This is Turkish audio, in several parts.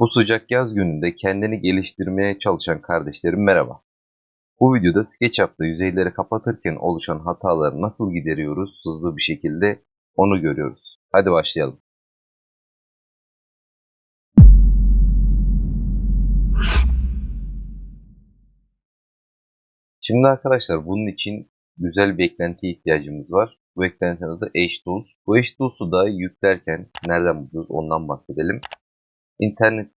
Bu sıcak yaz gününde kendini geliştirmeye çalışan kardeşlerim merhaba. Bu videoda SketchUp'ta yüzeyleri kapatırken oluşan hataları nasıl gideriyoruz hızlı bir şekilde onu görüyoruz. Hadi başlayalım. Şimdi arkadaşlar bunun için güzel bir eklentiye ihtiyacımız var. Bu eklentinin adı HTools. Bu HTools'u da yüklerken nereden buluyoruz ondan bahsedelim. İnternet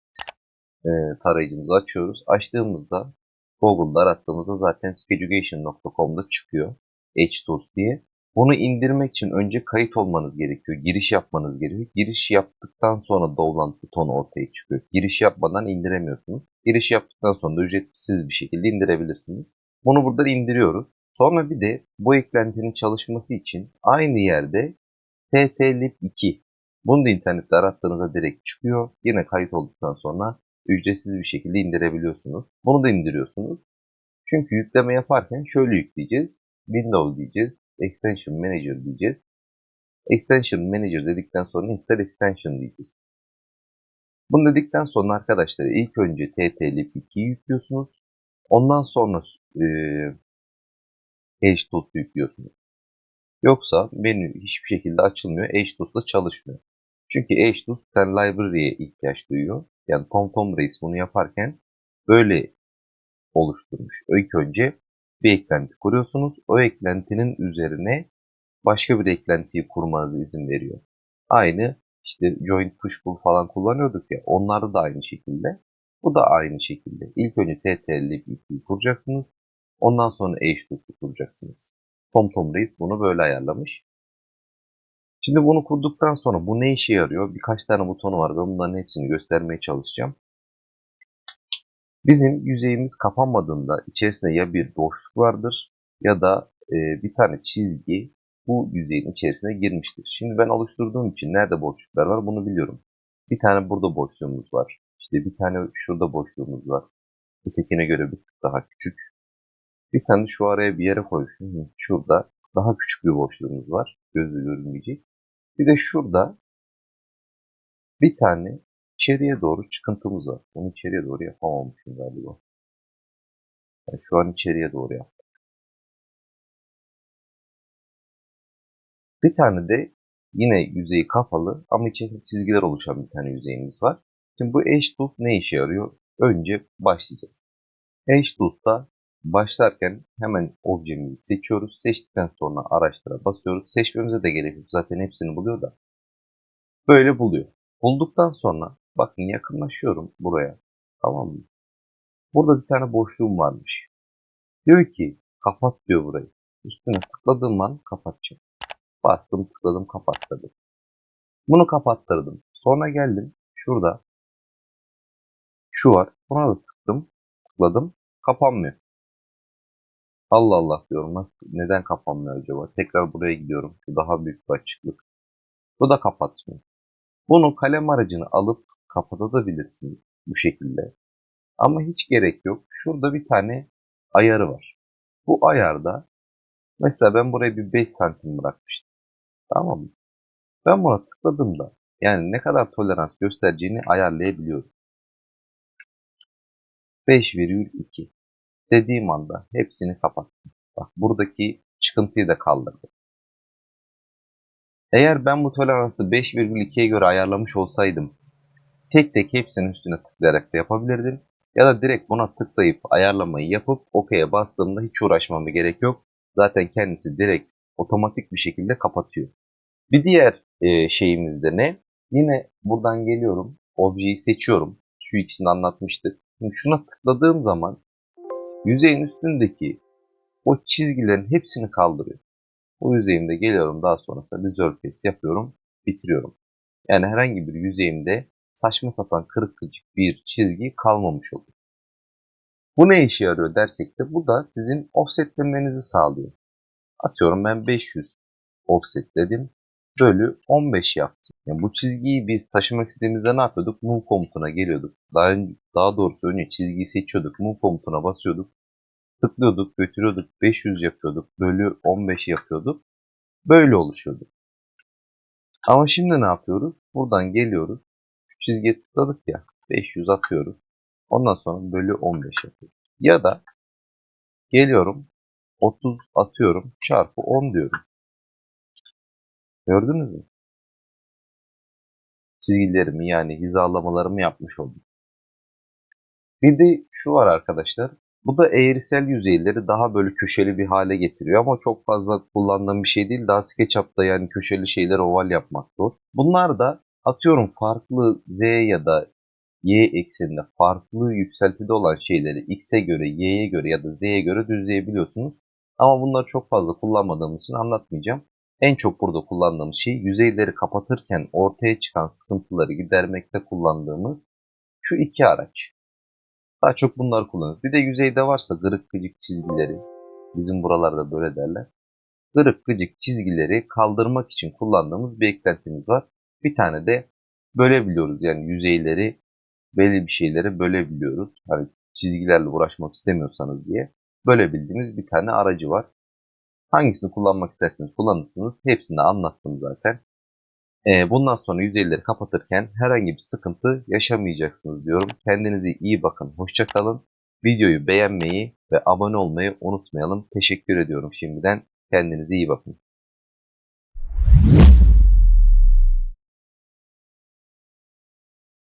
e, tarayıcımızı açıyoruz. Açtığımızda Google'da arattığımızda zaten skeducation.com'da çıkıyor HTools diye. Bunu indirmek için önce kayıt olmanız gerekiyor. Giriş yapmanız gerekiyor. Giriş yaptıktan sonra download butonu ortaya çıkıyor. Giriş yapmadan indiremiyorsunuz. Giriş yaptıktan sonra da ücretsiz bir şekilde indirebilirsiniz. Bunu burada indiriyoruz. Sonra bir de bu eklentinin çalışması için aynı yerde TTLib2 bunu da internette arattığınızda direkt çıkıyor. Yine kayıt olduktan sonra ücretsiz bir şekilde indirebiliyorsunuz. Bunu da indiriyorsunuz. Çünkü yükleme yaparken şöyle yükleyeceğiz. Windows diyeceğiz. Extension Manager diyeceğiz. Extension Manager dedikten sonra Install Extension diyeceğiz. Bunu dedikten sonra arkadaşlar ilk önce TTLib2'yi yüklüyorsunuz. Ondan sonra e, HTools yüklüyorsunuz. Yoksa menü hiçbir şekilde açılmıyor. HTools'da çalışmıyor. Çünkü sen library'e ihtiyaç duyuyor. Yani TomTom Reis bunu yaparken böyle oluşturmuş. İlk önce bir eklenti kuruyorsunuz. O eklentinin üzerine başka bir eklentiyi kurmanıza izin veriyor. Aynı işte joint pushpull falan kullanıyorduk ya. Onlarda da aynı şekilde. Bu da aynı şekilde. İlk önce TTLib2'yi kuracaksınız. Ondan sonra HTools'u kuracaksınız. TomTom Reis bunu böyle ayarlamış. Şimdi bunu kurduktan sonra bu ne işe yarıyor? Birkaç tane butonu var. Ben bunların hepsini göstermeye çalışacağım. Bizim yüzeyimiz kapanmadığında içerisinde ya bir boşluk vardır ya da e, bir tane çizgi bu yüzeyin içerisine girmiştir. Şimdi ben oluşturduğum için nerede boşluklar var bunu biliyorum. Bir tane burada boşluğumuz var. İşte bir tane şurada boşluğumuz var. Ötekine göre bir tık daha küçük. Bir tane şu araya bir yere koymuşum. Şurada daha küçük bir boşluğumuz var. Gözle görünmeyecek. Bir de şurada bir tane içeriye doğru çıkıntımız var. Onu içeriye doğru yapamamışım galiba. Yani şu an içeriye doğru yaptım. Bir tane de yine yüzeyi kapalı ama içerisinde çizgiler oluşan bir tane yüzeyimiz var. Şimdi bu HTools ne işe yarıyor? Önce başlayacağız. HTools'ta başlarken hemen objemizi seçiyoruz. Seçtikten sonra araçlara basıyoruz. Seçmemize de gerek yok. Zaten hepsini buluyor da. Böyle buluyor. Bulduktan sonra bakın yakınlaşıyorum buraya. Tamam mı? Burada bir tane boşluğum varmış. Diyor ki kapat diyor burayı. Üstüne tıkladığım an kapatacağım. Bastım tıkladım kapattırdım. Bunu kapattırdım. Sonra geldim şurada şu var. Buna da tıkladım. Tıkladım. Kapanmıyor. Allah Allah diyorum. Neden kapanmıyor acaba? Tekrar buraya gidiyorum. Şu daha büyük bir açıklık. Bu da kapatmıyor. Bunu kalem aracını alıp kapatabilirsiniz bu şekilde. Ama hiç gerek yok. Şurada bir tane ayarı var. Bu ayarda mesela ben buraya bir 5 santim bırakmıştım. Tamam mı? Ben buna tıkladığımda yani ne kadar tolerans göstereceğini ayarlayabiliyorum. 5,2 dediğim anda hepsini kapattım. Bak buradaki çıkıntıyı da kaldırdım. Eğer ben bu toleransı 5,2'ye göre ayarlamış olsaydım tek tek hepsinin üstüne tıklayarak da yapabilirdim. Ya da direkt buna tıklayıp ayarlamayı yapıp OK'ye bastığımda hiç uğraşmama gerek yok. Zaten kendisi direkt otomatik bir şekilde kapatıyor. Bir diğer e, şeyimiz de ne? Yine buradan geliyorum. Objeyi seçiyorum. Şu ikisini anlatmıştık. Şimdi şuna tıkladığım zaman yüzeyin üstündeki o çizgilerin hepsini kaldırıyor. O yüzeyimde geliyorum daha sonrasında bir surface yapıyorum, bitiriyorum. Yani herhangi bir yüzeyimde saçma sapan kırıkıcık bir çizgi kalmamış oluyor. Bu ne işe yarıyor dersek de bu da sizin offsetlemenizi sağlıyor. Atıyorum ben 500 offsetledim. Bölü 15 yaptım. Yani bu çizgiyi biz taşımak istediğimizde ne yapıyorduk? Move komutuna geliyorduk. Daha, daha doğrusu önce çizgiyi seçiyorduk. Move komutuna basıyorduk. Tıklıyorduk, götürüyorduk. 500 yapıyorduk. Bölü 15 yapıyorduk. Böyle oluşuyordu. Ama şimdi ne yapıyoruz? Buradan geliyoruz. Şu çizgiye tıkladık ya. 500 atıyoruz. Ondan sonra bölü 15 yapıyoruz. Ya da geliyorum 30 atıyorum çarpı 10 diyorum. Gördünüz mü? Çizgilerimi yani hizalamalarımı yapmış oldum. Bir de şu var arkadaşlar. Bu da eğrisel yüzeyleri daha böyle köşeli bir hale getiriyor ama çok fazla kullandığım bir şey değil. Daha SketchUp'ta yani köşeli şeyler oval yapmak zor. Bunlar da atıyorum farklı Z ya da Y ekseninde farklı yükseltide olan şeyleri X'e göre, Y'ye göre ya da Z'ye göre düzleyebiliyorsunuz. Ama bunları çok fazla kullanmadığımız için anlatmayacağım. En çok burada kullandığımız şey yüzeyleri kapatırken ortaya çıkan sıkıntıları gidermekte kullandığımız şu iki araç. Daha çok bunları kullanıyoruz. Bir de yüzeyde varsa gırık gıcık çizgileri. Bizim buralarda böyle derler. Gırık gıcık çizgileri kaldırmak için kullandığımız bir eklentimiz var. Bir tane de bölebiliyoruz. Yani yüzeyleri belli bir şeyleri bölebiliyoruz. Hani çizgilerle uğraşmak istemiyorsanız diye. Bölebildiğimiz bir tane aracı var. Hangisini kullanmak isterseniz kullanırsınız. Hepsini anlattım zaten. Ee, bundan sonra yüzeyleri kapatırken herhangi bir sıkıntı yaşamayacaksınız diyorum. Kendinize iyi bakın. Hoşçakalın. Videoyu beğenmeyi ve abone olmayı unutmayalım. Teşekkür ediyorum şimdiden. Kendinize iyi bakın.